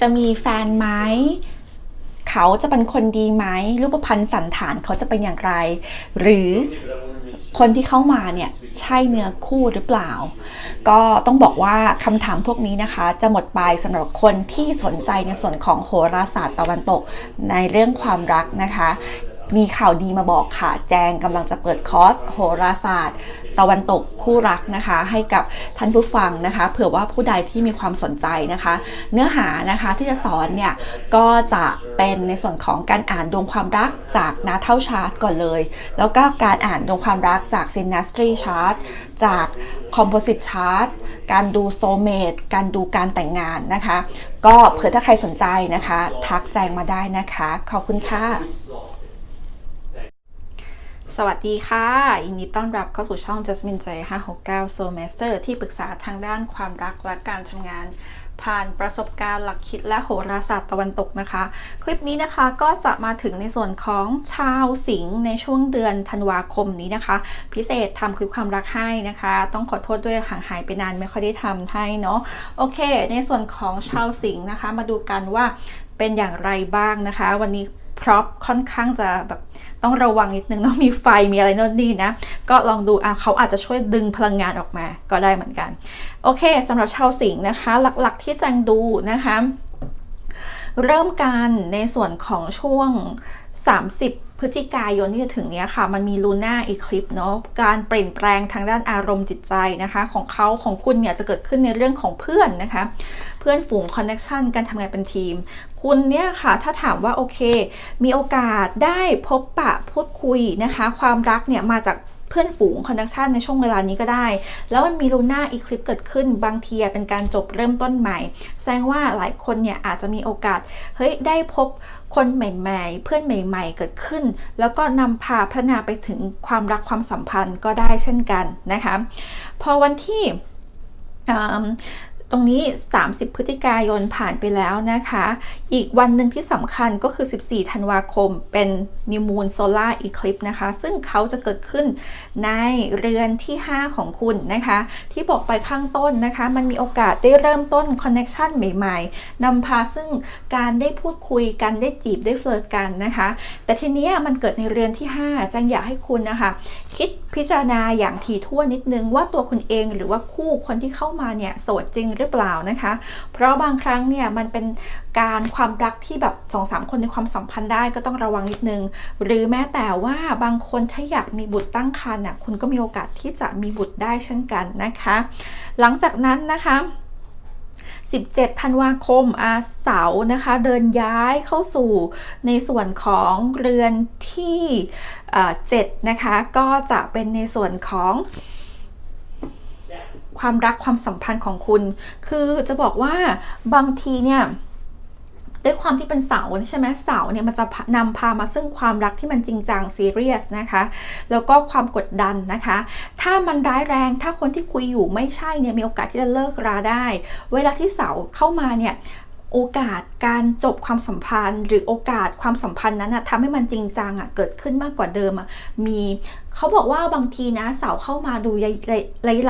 จะมีแฟนไหมเขาจะเป็นคนดีไหมรูปพรรณสันฐานเขาจะเป็นอย่างไร หรือคนที่เข้ามาเนี่ยใช่เนื้อคู่หรือเปล่า ก็ต้องบอกว่าคำถามพวกนี้นะคะ จะหมดไปสำหรับคนที่สนใจในส่วนของโหราศาสตร์ตะวันตกในเรื่องความรักนะคะ มีข่าวดีมาบอกค่ะ แจงกำลังจะเปิดคอร์สโหราศาสตร์ ตะวันตกคู่รักนะคะ ให้กับท่านผู้ฟังนะคะ เผื่อว่าผู้ใดที่มีความสนใจนะคะ เนื้อหานะคะที่จะสอนเนี่ยก็จะเป็นในส่วนของการอ่านดวงความรักจากนาเท่าชาร์ตก่อนเลย แล้วก็การอ่านดวงความรักจาก Synastry Chart จาก Composite Chart การดูโซเมตการดูการแต่งงานนะคะ ก็เผื่อถ้าใครสนใจนะคะ ทักแจ้งมาได้นะคะ ขอบคุณค่ะ สวัสดีค่ะยินดีต้อนรับเข้าสู่ช่อง Jasmine J 569 Soul Master ที่ปรึกษาทางด้านความรักและการทำงาน ผ่านประสบการณ์หลักคิดและโหราศาสตร์ตะวันตกนะคะ คลิปนี้นะคะก็จะมาถึงในส่วนของชาวสิงห์ในช่วงเดือนธันวาคมนี้นะคะ พิเศษทำคลิปความรักให้นะคะ ต้องขอโทษด้วยห่างหายไปนานไม่ค่อยได้ทำให้เนาะโอเค ในส่วนของชาวสิงห์นะคะ มาดูกันว่าเป็นอย่างไรบ้างนะคะ วันนี้พร็อพค่อนข้างจะแบบ ต้องระวังนิดนึงต้องมีไฟมีอะไรโน่นนี่นะ ก็ลองดูอะเขาอาจจะช่วยดึงพลังงานออกมาก็ได้เหมือนกัน โอเคสำหรับชาวสิงห์นะคะ หลักๆที่แจงดูนะคะ เริ่มกันในส่วนของช่วง 30 พฤศจิกายนที่จะถึงเนี้ยค่ะ มันมีลูน่าอีคลิปเนาะการเปลี่ยนแปลงทางด้านอารมณ์จิตใจนะคะ ของเขาของคุณเนี่ยจะเกิดขึ้นในเรื่องของเพื่อนนะคะ เพื่อนฝูงคอนเน็ชันการทำงานเป็นทีม คุณเนี่ยค่ะ ถ้าถามว่าโอเค มีโอกาสได้พบปะพูดคุยนะคะ ความรักเนี่ยมาจาก เพื่อนฝูงคอนเนคชันในช่วงเวลานี้ก็ได้ แล้วมันมีลูน่าอีคลิปเกิดขึ้นบางทีเป็นการจบเริ่มต้นใหม่ แสดงว่าหลายคนเนี่ยอาจจะมีโอกาสเฮ้ยได้พบคนใหม่ ๆ เพื่อนใหม่ ๆ เกิดขึ้น แล้วก็นำพาพัฒนาไปถึงความรักความสัมพันธ์ก็ได้เช่นกันนะคะ พอวันที่ ตรงนี้ 30 พฤศจิกายนผ่านไปแล้วนะคะ อีกวันหนึ่งที่สำคัญก็คือ 14 ธันวาคม เป็น New Moon Solar Eclipse นะคะ ซึ่งเขาจะเกิดขึ้นในเรือนที่ 5 ของคุณนะคะ ที่บอกไปข้างต้นนะคะ มันมีโอกาสได้เริ่มต้นคอนเน็ชันใหม่ๆนำพาซึ่งการได้พูดคุยกันได้จีบได้เฟลิร์ตกันนะคะ แต่ทีนี้มันเกิดในเรือนที่ 5จังอยากให้คุณนะคะ คิด พิจารณาอย่างถี่ถ้วนนิดนึงว่าตัวคุณเองหรือว่าคู่คนที่เข้ามาเนี่ยโสดจริงหรือเปล่านะคะ เพราะบางครั้งเนี่ยมันเป็นการความรักที่แบบสองสามคนในความสัมพันธ์ได้ก็ต้องระวังนิดนึง หรือแม้แต่ว่าบางคนถ้าอยากมีบุตรตั้งครรภ์น่ะคุณก็มีโอกาสที่จะมีบุตรได้เช่นกันนะคะ หลังจากนั้นนะคะ 17 ธันวาคมอาเสาร์นะคะ เดินย้ายเข้าสู่ในส่วนของเรือนที่7นะคะ ก็จะเป็นในส่วนของความรักความสัมพันธ์ของคุณ คือจะบอกว่าบางทีเนี่ย ด้วยความที่เป็นเสาใช่ไหมเสาเนี่ยมันจะนำพามาซึ่งความรักที่มันจริงจังซีเรียสนะคะ แล้วก็ความกดดันนะคะ ถ้ามันร้ายแรงถ้าคนที่คุยอยู่ไม่ใช่เนี่ยมีโอกาสที่จะเลิกราได้ เวลาที่เสาเข้ามาเนี่ย โอกาสการจบความสัมพันธ์ หรือโอกาสความสัมพันธ์นั้นทำให้มันจริงจังอะเกิดขึ้นมากกว่าเดิมอะมีเขาบอกว่าบางทีนะเสาเข้ามาดู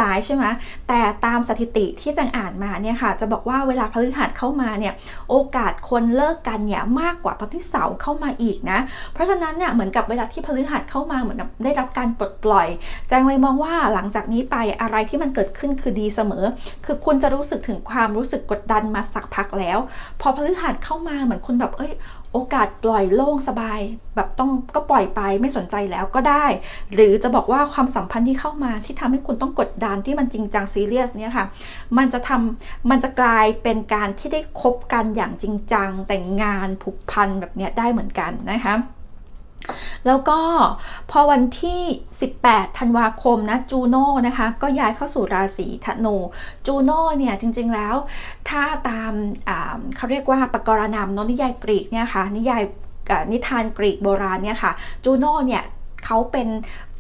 ร้ายๆใช่ไหมแต่ตามสถิติที่จังอ่านมาเนี่ยค่ะ จะบอกว่าเวลาพฤหัสเข้ามาเนี่ยโอกาสคนเลิกกันเนี่ยมากกว่าตอนที่เสาเข้ามาอีกนะ เพราะฉะนั้นเนี่ยเหมือนกับเวลาที่พฤหัสเข้ามาเหมือนกับได้รับการปลดปล่อยจังเลยมองว่าหลังจากนี้ไปอะไรที่มันเกิดขึ้นคือดีเสมอ คือคุณจะรู้สึกถึงความรู้สึกกดดันมาสักพักแล้วพอพฤหัสเข้ามาเหมือนคุณแบบเอ้ยโอกาสปล่อยโล่งสบาย แบบต้องก็ปล่อยไปไม่สนใจแล้วก็ได้ หรือจะบอกว่าความสัมพันธ์ที่เข้ามาที่ทำให้คุณต้องกดดันที่มันจริงจังซีเรียสเนี่ยค่ะ มันจะทำมันจะกลายเป็นการที่ได้คบกันอย่างจริงจังแต่งงานผูกพันแบบนี้ได้เหมือนกันนะคะ แล้วก็พอวันที่ 18 ธันวาคมนะจูโน่นะคะ ก็ย้ายเข้าสู่ราศีธนู จูโน่เนี่ยจริงๆแล้ว ถ้าตามเขาเรียกว่าปกรณามนนิยายกรีกเนี่ยค่ะนิยายนิทานกรีกโบราณเนี่ยค่ะจูโน่เนี่ย เขาเป็น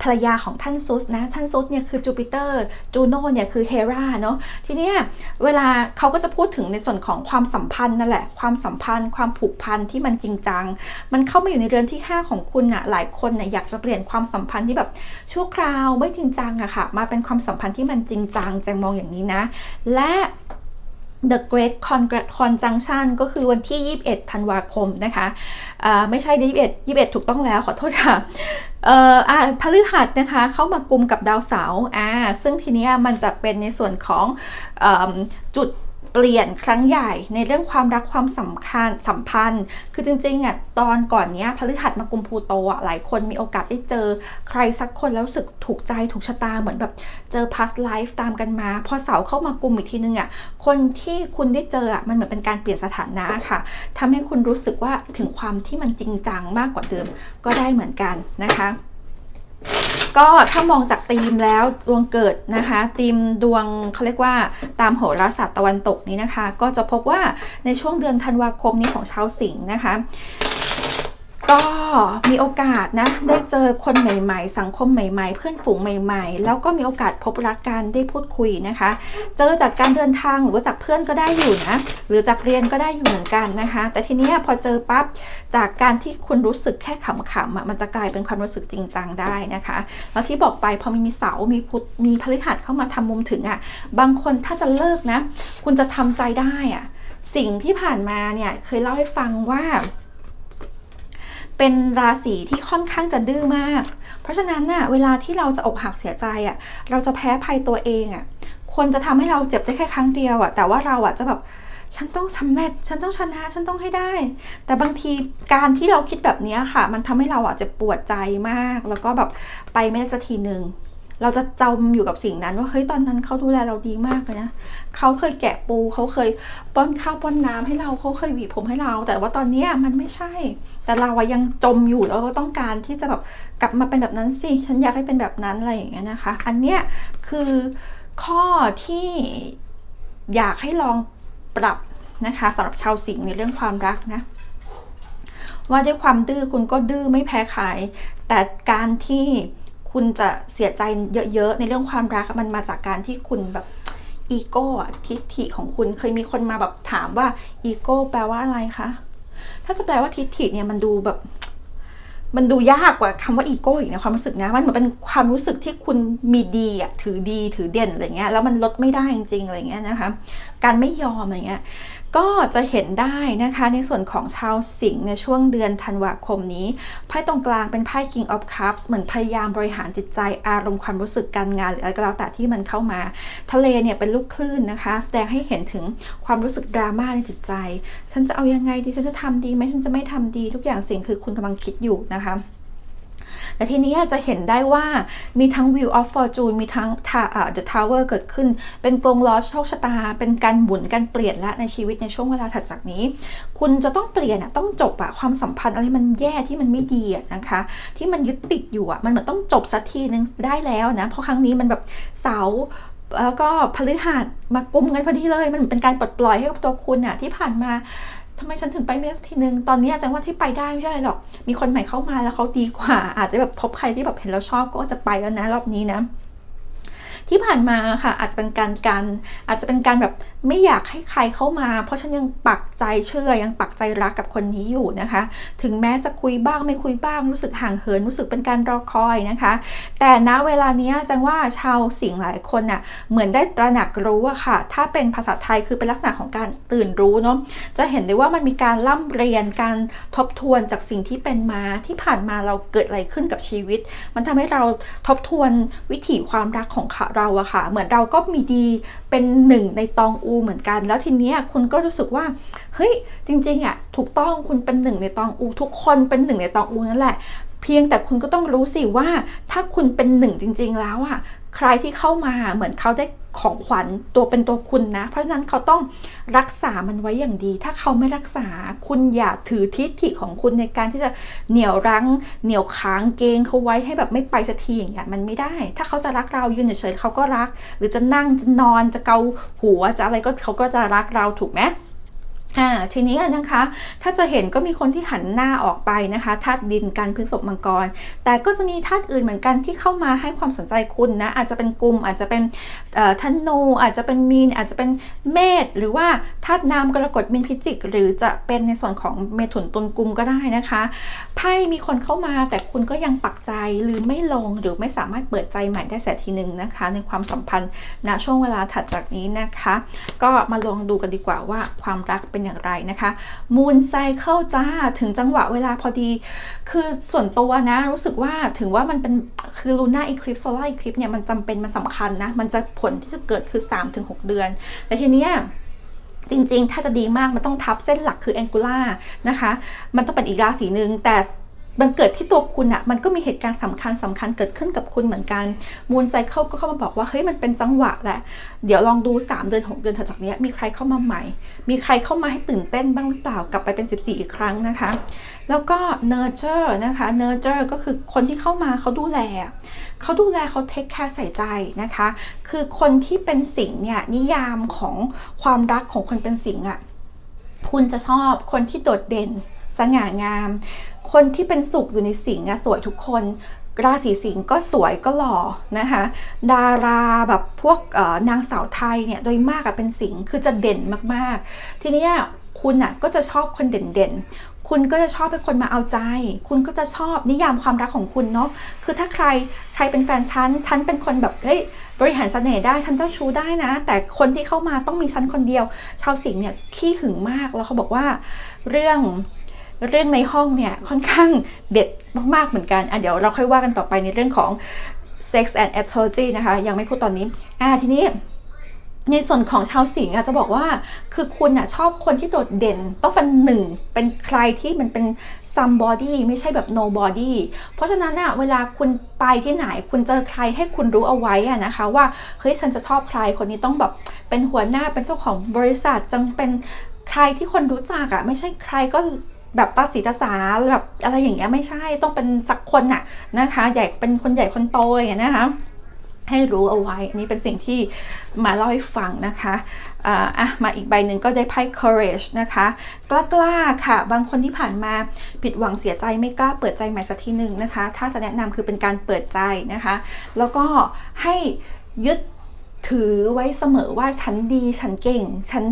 ภรรยาของท่านซุสนะ ท่านซุสเนี่ยคือจูปิเตอร์ จูโน่เนี่ยคือเฮราเนาะ ทีเนี้ยเวลาเขาก็จะพูดถึงในส่วนของความสัมพันธ์นั่นแหละ ความสัมพันธ์ ความผูกพันที่มันจริงจัง มันเข้ามาอยู่ในเรือนที่ 5 ของคุณอะหลายคนเนี่ยอยากจะเปลี่ยนความสัมพันธ์ที่แบบชั่วคราวไม่จริงจังอะค่ะ มาเป็นความสัมพันธ์ที่มันจริงจังแจงมองอย่างนี้นะ และ The Great Conjunction ก็คือวันที่ 21 ธันวาคมนะคะอ่าไม่ใช่ 21 21 ถูกต้องแล้วขอโทษค่ะเอ่ออ่าพฤหัสนะคะเข้ามากลุ่มกับดาวเสาร์อ่าซึ่งทีนี้มันจะเป็นในส่วนของอจุด เปลี่ยนครั้งใหญ่ในเรื่องความรักความสำคัญสัมพันธ์ คือจริงๆอะตอนก่อนเนี้ยพฤหัสมากุมพูโตอะหลายคนมีโอกาสได้เจอ ใครสักคนแล้วรู้สึกถูกใจถูกชะตาเหมือนแบบเจอ past life ตามกันมา พอเสาเข้ามากุมอีกทีนึงอะคนที่คุณได้เจออะมันเหมือนเป็นการเปลี่ยนสถานะค่ะทำให้คุณรู้สึกว่าถึงความที่มันจริงจังมากกว่าเดิมก็ได้เหมือนกันนะคะ ก็ถ้ามองจากธีมแล้วดวงเกิดนะคะธีมดวงเขาเรียกว่าตามโหราศาสตร์ตะวันตกนี้นะคะ ก็จะพบว่าในช่วงเดือนธันวาคมนี้ของชาวสิงห์นะคะ ก็มีโอกาสนะ ได้เจอคนใหม่ๆ สังคมใหม่ๆ เพื่อนฝูงใหม่ๆ แล้วก็มีโอกาสพบรักกันได้พูดคุยนะคะ เจอจากการเดินทางหรือว่าจากเพื่อนก็ได้อยู่นะ หรือจากเรียนก็ได้อยู่เหมือนกันนะคะ แต่ทีนี้พอเจอปั๊บจากการที่คุณรู้สึกแค่ขำๆอะมันจะกลายเป็นความรู้สึกจริงจังได้นะคะ แล้วที่บอกไปพอมีมีเสา มีพุธมีพฤหัสเข้ามาทำมุมถึงอะ บางคนถ้าจะเลิกนะ คุณจะทำใจได้อะ สิ่งที่ผ่านมาเนี่ยเคยเล่าให้ฟังว่า เป็นราศีที่ค่อนข้างจะดื้อมาก เพราะฉะนั้นน่ะเวลาที่เราจะอกหักเสียใจอะเราจะแพ้ภัยตัวเองอะคนจะทำให้เราเจ็บได้แค่ครั้งเดียวอะแต่ว่าเราอะจะแบบฉันต้องสำเร็จ ฉันต้องชนะ ฉันต้องให้ได้ แต่บางทีการที่เราคิดแบบนี้ค่ะ มันทำให้เราอะเจ็บปวดใจมาก แล้วก็แบบไปไม่ได้สักทีหนึ่ง เราจะจมอยู่กับสิ่งนั้น ว่าเฮ้ยตอนนั้นเขาดูแลเราดีมากเลยนะเขาเคยแกะปูเขาเคยป้อนข้าวป้อนน้ำให้เราเขาเคยหวีผมให้เรา แต่ว่าตอนนี้มันไม่ใช่ แต่เราอะยังจมอยู่แล้วก็ต้องการที่จะแบบกลับมาเป็นแบบนั้นสิฉันอยากให้เป็นแบบนั้นอะไรอย่างเงี้ยนะคะ อันเนี้ยคือข้อที่อยากให้ลองปรับนะคะสำหรับชาวสิงห์ในเรื่องความรักนะว่าด้วยความดื้อคุณก็ดื้อไม่แพ้ใครแต่การที่ คุณจะเสียใจเยอะๆ ในเรื่องความรักมันมาจากการที่คุณแบบอีโก้ทิฐิของคุณเคยมีคนมาแบบถามว่าอีโก้แปลว่าอะไรคะ ถ้าจะแปลว่าทิฐิเนี่ยมันดูแบบ มันดูยากกว่าคำว่าอีโก้อีกในความรู้สึกนะมันเหมือนเป็นความรู้สึกที่คุณมีดีอะถือดีถือเด่นอะไรเงี้ยแล้วมันลดไม่ได้จริงๆอะไรเงี้ยนะคะ การไม่ยอมอะไรเงี้ย ก็จะเห็นได้นะคะในส่วนของชาวสิงห์ในช่วงเดือนธันวาคมนี้ไพ่ตรงกลางเป็นไพ่ King of Cups เหมือนพยายามบริหารจิตใจอารมณ์ความรู้สึกการงานหรืออะไรก็แล้วแต่ที่มันเข้ามา ทะเลเนี่ยเป็นลูกคลื่นนะคะ แสดงให้เห็นถึงความรู้สึกดราม่าในจิตใจ ฉันจะเอายังไงดีฉันจะทำดีไหมฉันจะไม่ทำดีทุกอย่างสิ่งคือคุณกำลังคิดอยู่นะคะ แต่ทีนี้จะเห็นได้ว่ามีทั้ง View of Fortune มีทั้ง The Tower เกิดขึ้น เป็นกลงล้อโชคชะตา เป็นการหมุนการเปลี่ยนละในชีวิตในช่วงเวลาถัดจากนี้ คุณจะต้องเปลี่ยนอะต้องจบอะความสัมพันธ์อะไรมันแย่ที่มันไม่ดีอะนะคะ ที่มันยึดติดอยู่อะมันเหมือนต้องจบสักทีนึงได้แล้วนะ เพราะครั้งนี้มันแบบเสาแล้วก็พฤหัสมากุมกันพอดีเลย มันเป็นการปลดปล่อยให้กับตัวคุณอะที่ผ่านมา ทำไมฉันถึงไปไม่ได้ทีนึง ตอนนี้จังว่าที่ไปได้ไม่ใช่อะไรหรอก มีคนใหม่เข้ามาแล้วเขาดีกว่า อาจจะแบบพบใครที่แบบเห็นแล้วชอบก็จะไปแล้วนะรอบนี้นะ ที่ผ่านมาค่ะอาจจะเป็นการกันอาจจะเป็นการแบบไม่อยากให้ใครเข้ามา เพราะฉันยังปักใจเชื่อยังปักใจรักกับคนนี้อยู่นะคะ ถึงแม้จะคุยบ้างไม่คุยบ้างรู้สึกห่างเหินรู้สึกเป็นการรอคอยนะคะ แต่ณเวลาเนี้ยจังว่าชาวสิงหลายคนน่ะเหมือนได้ตระหนักรู้อะค่ะ ถ้าเป็นภาษาไทยคือเป็นลักษณะของการตื่นรู้เนาะจะเห็นได้ว่ามันมีการล่ำเรียนการทบทวนจากสิ่งที่เป็นมาที่ผ่านมาเราเกิดอะไรขึ้นกับชีวิต มันทำให้เราทบทวนวิถีความรักของเราอะค่ะ เหมือนเราก็มีดีเป็นหนึ่งในตองอูเหมือนกัน แล้วทีเนี้ยคุณก็รู้สึกว่า เฮ้ย จริงๆอะถูกต้องคุณเป็นหนึ่งในตองอู ทุกคนเป็นหนึ่งในตองอูนั่นแหละ เพียงแต่คุณก็ต้องรู้สิว่า ถ้าคุณเป็นหนึ่งจริง ๆ แล้วอะใครที่เข้ามาเหมือนเขาได้ของขวัญตัวเป็นตัวคุณนะ เพราะฉะนั้นเขาต้องรักษามันไว้อย่างดี ถ้าเขาไม่รักษาคุณอย่าถือทิฐิของคุณในการที่จะเหนี่ยวรั้ง เหนี่ยวค้างเกงเขาไว้ให้แบบไม่ไปสักทีอย่างเงี้ยมันไม่ได้ ถ้าเขาจะรักเรายืนเฉยๆเขาก็รัก หรือจะนั่งจะนอนจะเกาหัวจะอะไรก็เขาก็จะรักเราถูกไหม อ่าทีนี้นะคะถ้าจะเห็นก็มีคนที่หันหน้าออกไปนะคะธาตุดินกันพฤษภมังกร แต่ก็จะมีธาตุอื่นเหมือนกันที่เข้ามาให้ความสนใจคุณนะอาจจะเป็นกลุ่มอาจจะเป็นธนูอาจจะเป็นมีนอาจจะเป็นเมษหรือว่าธาตุน้ำกรกฎมีนพิจิก หรือจะเป็นในส่วนของเมถุนตุลกุมก็ได้นะคะไพ่มีคนเข้ามาแต่คุณก็ยังปักใจหรือไม่ลงหรือไม่สามารถเปิดใจใหม่ได้เสียทีหนึ่งนะคะ ในความสัมพันธ์ณช่วงเวลาถัดจากนี้นะคะ ก็มาลองดูกันดีกว่าว่าความรักเป็นอย่างไรนะคะมูนไซเคิลจ้าถึงจังหวะเวลาพอดี คือส่วนตัวนะรู้สึกว่าถึงว่ามันเป็นคือลูน่าอีคลิปโซลาอีคลิปเนี่ยมันจำเป็นมันสำคัญนะ มันจะผลที่จะเกิดคือ 3-6 เดือน แต่ทีเนี้ยจริงๆ ถ้าจะดีมากมันต้องทับเส้นหลักคือแองกูล่านะคะ มันต้องเป็นอีกราศีหนึ่งแต่ มันเกิดที่ตัวคุณอะมันก็มีเหตุการณ์สำคัญสำคัญเกิดขึ้นกับคุณเหมือนกันมูลไซเคิลก็เข้ามาบอกว่าเฮ้ยมันเป็นจังหวะแหละ เดี๋ยวลองดู 3 เดือน 6 เดือนถัดจากนี้มีใครเข้ามาใหม่ มีใครเข้ามาให้ตื่นเต้นบ้างหรือเปล่ากลับไปเป็น 14 อีกครั้งนะคะ แล้วก็ nurture นะคะ nurture ก็คือคนที่เข้ามาเขาดูแลเขาดูแลเขาเทคแคร์ใส่ใจนะคะ คือคนที่เป็นสิงเนี่ยนิยามของความรักของคนเป็นสิงอะคุณจะชอบคนที่โดดเด่น สง่างาม คนที่เป็นสุขอยู่ในสิงห์อะสวยทุกคนราศีสิงห์ก็สวยก็หล่อนะคะ ดาราแบบพวกนางสาวไทยเนี่ยโดยมากอะเป็นสิงห์คือจะเด่นมากๆ ทีนี้คุณอะก็จะชอบคนเด่นๆ คุณก็จะชอบให้คนมาเอาใจ คุณก็จะชอบนิยามความรักของคุณเนาะคือถ้าใครใครเป็นแฟนฉันฉันเป็นคนแบบเฮ้ยบริหารเสน่ห์ได้ฉันเจ้าชู้ได้นะ แต่คนที่เข้ามาต้องมีฉันคนเดียว ชาวสิงห์เนี่ยขี้หึงมากแล้วเขาบอกว่าเรื่อง เรื่องในห้องเนี่ยค่อนข้างเด็ดมากๆเหมือนกันอะเดี๋ยวเราค่อยว่ากันต่อไปในเรื่องของ sex and astrology นะคะ ยังไม่พูดตอนนี้อะทีนี้ในส่วนของชาวสิงห์อาจจะบอกว่าคือคุณอะชอบคนที่โดดเด่นต้องเป็นหนึ่งเป็นใครที่มันเป็น somebody ไม่ใช่แบบ nobody เพราะฉะนั้นอะเวลาคุณไปที่ไหนคุณเจอใครให้คุณรู้เอาไว้อะนะคะ ว่าเฮ้ยฉันจะชอบใครคนนี้ต้องแบบเป็นหัวหน้าเป็นเจ้าของบริษัทจังเป็นใครที่คนรู้จักอะไม่ใช่ใครก็ แบบตาสีตาสาแบบอะไรอย่างเงี้ยไม่ใช่ต้องเป็นสักคนน่ะนะคะ ใหญ่เป็นคนใหญ่คนโตอย่างเงี้ยนะคะให้รู้เอาไว้นี่เป็นสิ่งที่มาเล่าให้ฟังนะคะอะมาอีกใบหนึ่งก็ได้ไพ่ courage นะคะกล้ากล้าค่ะ บางคนที่ผ่านมาผิดหวังเสียใจไม่กล้าเปิดใจใหม่สักทีหนึ่งนะคะ ถ้าจะแนะนำคือเป็นการเปิดใจนะคะ แล้วก็ให้ยึด ถือไว้เสมอว่าฉันดีฉันเก่ง ฉัน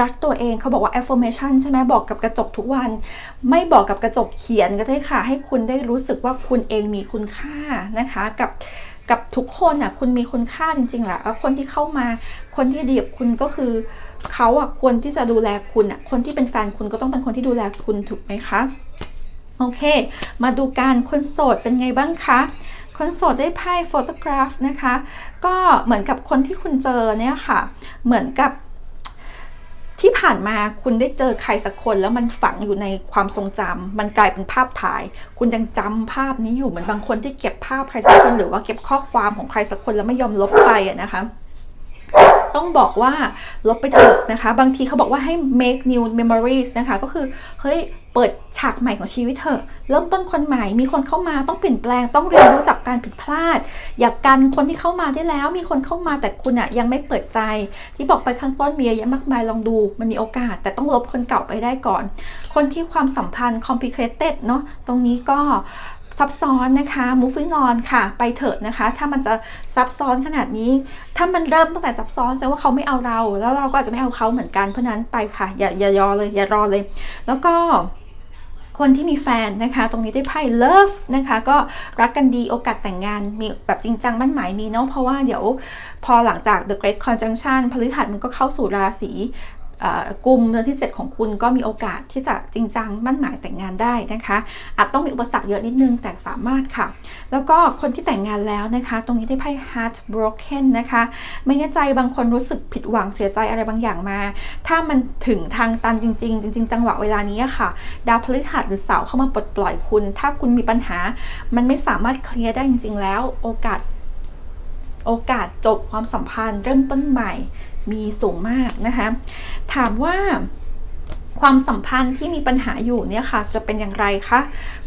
รักตัวเองเขาบอกว่า affirmation ใช่ไหมบอกกับกระจกทุกวัน ไม่บอกกับกระจกเขียนก็ได้ค่ะ ให้คุณได้รู้สึกว่าคุณเองมีคุณค่านะคะกับกับทุกคนอะคุณมีคุณค่าจริงๆแหละแล้วคนที่เข้ามา คนที่ดีกับคุณก็คือเขาอะควรที่จะดูแลคุณอะคนที่เป็นแฟนคุณก็ต้องเป็นคนที่ดูแลคุณถูกไหมคะโอเค มาดูการคนโสดเป็นไงบ้างคะ คนโสดได้ไพ่โฟโตกราฟนะคะ ก็เหมือนกับคนที่คุณเจอเนี่ยค่ะ เหมือนกับที่ผ่านมาคุณได้เจอใครสักคนแล้วมันฝังอยู่ในความทรงจำมันกลายเป็นภาพถ่าย คุณยังจำภาพนี้อยู่เหมือนบางคนที่เก็บภาพใครสักคนหรือว่าเก็บข้อความของใครสักคนแล้วไม่ยอมลบไปอะนะคะ ต้องบอกว่าลบไปเถอะนะคะ บางทีเขาบอกว่าให้ make new memories นะคะ ก็คือ เฮ้ย เปิดฉากใหม่ของชีวิตเถอะ เริ่มต้นคนใหม่ มีคนเข้ามาต้องเปลี่ยนแปลง ต้องเรียนรู้จากการผิดพลาด อย่ากกันคนที่เข้ามาได้แล้ว มีคนเข้ามาแต่คุณอะยังไม่เปิดใจ ที่บอกไปข้างต้นมีเยอะมากมายลองดู มันมีโอกาส แต่ต้องลบคนเก่าไปได้ก่อน คนที่ความสัมพันธ์ complicated เนาะ ตรงนี้ก็ ซับซ้อนนะคะ moving on ค่ะ ไปเถอะนะคะ ถ้ามันจะซับซ้อนขนาดนี้ ถ้ามันเริ่มตั้งแต่ซับซ้อนแสดงว่าเขาไม่เอาเรา แล้วเราก็อาจจะไม่เอาเขาเหมือนกัน เพราะนั้นไปค่ะ อย่าอย่ายอเลย อย่ารอเลย แล้วก็คนที่มีแฟนนะคะ ตรงนี้ได้ไพ่ love นะคะ ก็รักกันดีโอกาสแต่งงาน มีแบบจริงจังมั่นหมายมีเนาะเพราะว่าเดี๋ยวพอหลังจาก the great conjunction พฤหัสมันก็เข้าสู่ราศี กลุ่มเดือนที่ 7 ของคุณก็มีโอกาสที่จะจริงจังมั่นหมายแต่งงานได้นะคะ อาจต้องมีอุปสรรคเยอะนิดนึงแต่สามารถค่ะ แล้วก็คนที่แต่งงานแล้วนะคะ ตรงนี้ได้ไพ่ heart broken นะคะ ไม่แน่ใจบางคนรู้สึกผิดหวังเสียใจอะไรบางอย่างมา ถ้ามันถึงทางตันจริง ๆ จริง ๆ จังหวะเวลานี้ค่ะ ดาวพฤหัสหรือเสาร์เข้ามาปลดปล่อยคุณ ถ้าคุณมีปัญหา มันไม่สามารถเคลียร์ได้จริง ๆ แล้วโอกาสโอกาสจบความสัมพันธ์เริ่มต้นใหม่ มีสูงมากนะคะ ถามว่าความสัมพันธ์ที่มีปัญหาอยู่เนี่ยค่ะ จะเป็นอย่างไรคะ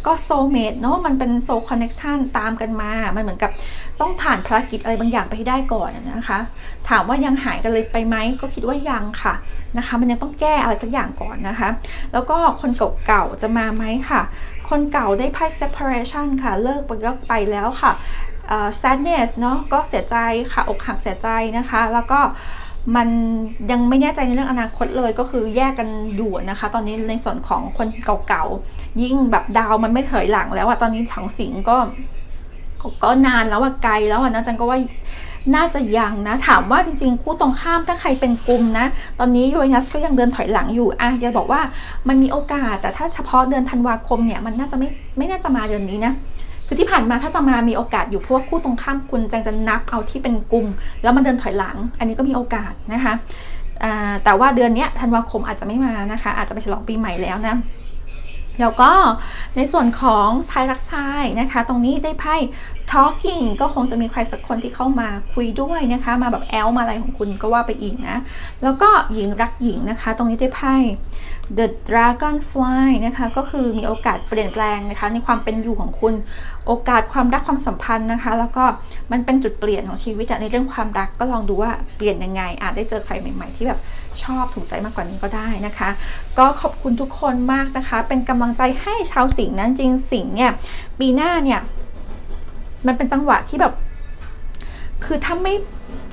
ก็โซเมดเนาะมันเป็นโซคอนเน็ชันตามกันมา มันเหมือนกับต้องผ่านภารกิจอะไรบางอย่างไปให้ได้ก่อนนะคะ ถามว่ายังหายกันเลยไปไหมก็คิดว่ายังค่ะนะคะ มันยังต้องแก้อะไรสักอย่างก่อนนะคะ แล้วก็คนเก่าๆจะมาไหมค่ะ คนเก่าได้ไพ่ separation ค่ะ เลิกไปก็ไปแล้วค่ะเอ่อ sadness เนาะก็เสียใจค่ะอกหักเสียใจนะคะ แล้วก็ มันยังไม่แน่ใจในเรื่องอนาคตเลยก็คือแยกกันอยู่นะคะ ตอนนี้ในส่วนของคนเก่าๆ ยิ่งแบบดาวมันไม่ถอยหลังแล้วอะตอนนี้ถังสิงก็ก็ก็นานแล้วอะไกลแล้วอะนะจันก็ว่าน่าจะยังนะ ถามว่าจริงๆ คู่ตรงข้ามถ้าใครเป็นกลุ่มนะ ตอนนี้ยูเรนัสก็ยังเดินถอยหลังอยู่อะอย่าบอกว่ามันมีโอกาสแต่ถ้าเฉพาะเดือนธันวาคมเนี่ยมันน่าจะไม่ไม่น่าจะมาเดือนนี้นะ คือที่ผ่านมาถ้าจะมามีโอกาสอยู่พวกคู่ตรงข้ามคุณจังจะนับเอาที่เป็นกลุ่ม แล้วมันเดินถอยหลัง อันนี้ก็มีโอกาสนะคะแต่ว่าเดือนนี้ธันวาคมอาจจะไม่มานะคะ อาจจะไปฉลองปีใหม่แล้วนะ แล้วก็ในส่วนของชายรักชายนะคะ ตรงนี้ได้ไพ่ talking ก็คงจะมีใครสักคนที่เข้ามาคุยด้วยนะคะ มาแบบแอลมาอะไรของคุณก็ว่าไปอีกนะ แล้วก็หญิงรักหญิงนะคะ ตรงนี้ได้ไพ่ the dragonfly นะคะ ก็คือมีโอกาสเปลี่ยนแปลงนะคะ ในความเป็นอยู่ของคุณ โอกาสความรักความสัมพันธ์นะคะ แล้วก็มันเป็นจุดเปลี่ยนของชีวิตในเรื่องความรักก็ลองดูว่าเปลี่ยนยังไง อาจได้เจอใครใหม่ ๆ ที่แบบ ชอบถูกใจมากกว่านี้ก็ได้นะคะ ก็ขอบคุณทุกคนมากนะคะ เป็นกำลังใจให้ชาวสิงห์นั้นจริงสิงห์เนี่ยปีหน้าเนี่ยมันเป็นจังหวะที่แบบ คือถ้าไม่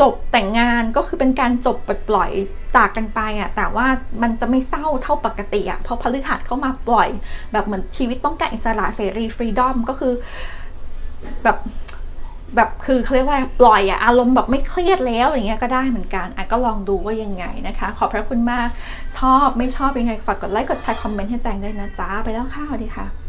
จบแต่งงานก็คือเป็นการจบปลดปล่อยจากกันไปอะแต่ว่ามันจะไม่เศร้าเท่าปกติอะเพราะพฤหัสเข้ามาปล่อย แบบเหมือนชีวิตต้องการอิสระเสรีฟรีดอมก็คือ แบบ แบบคือเขาเรียกว่าปล่อยอะอารมณ์แบบไม่เครียดแล้วอย่างเงี้ยก็ได้เหมือนกันอะก็ลองดูว่ายังไงนะคะ ขอบพระคุณมากชอบไม่ชอบยังไงฝากกดไลค์กดแชร์คอมเมนต์ให้แจงด้วยนะจ้าไปแล้วค่ะสวัสดีค่ะ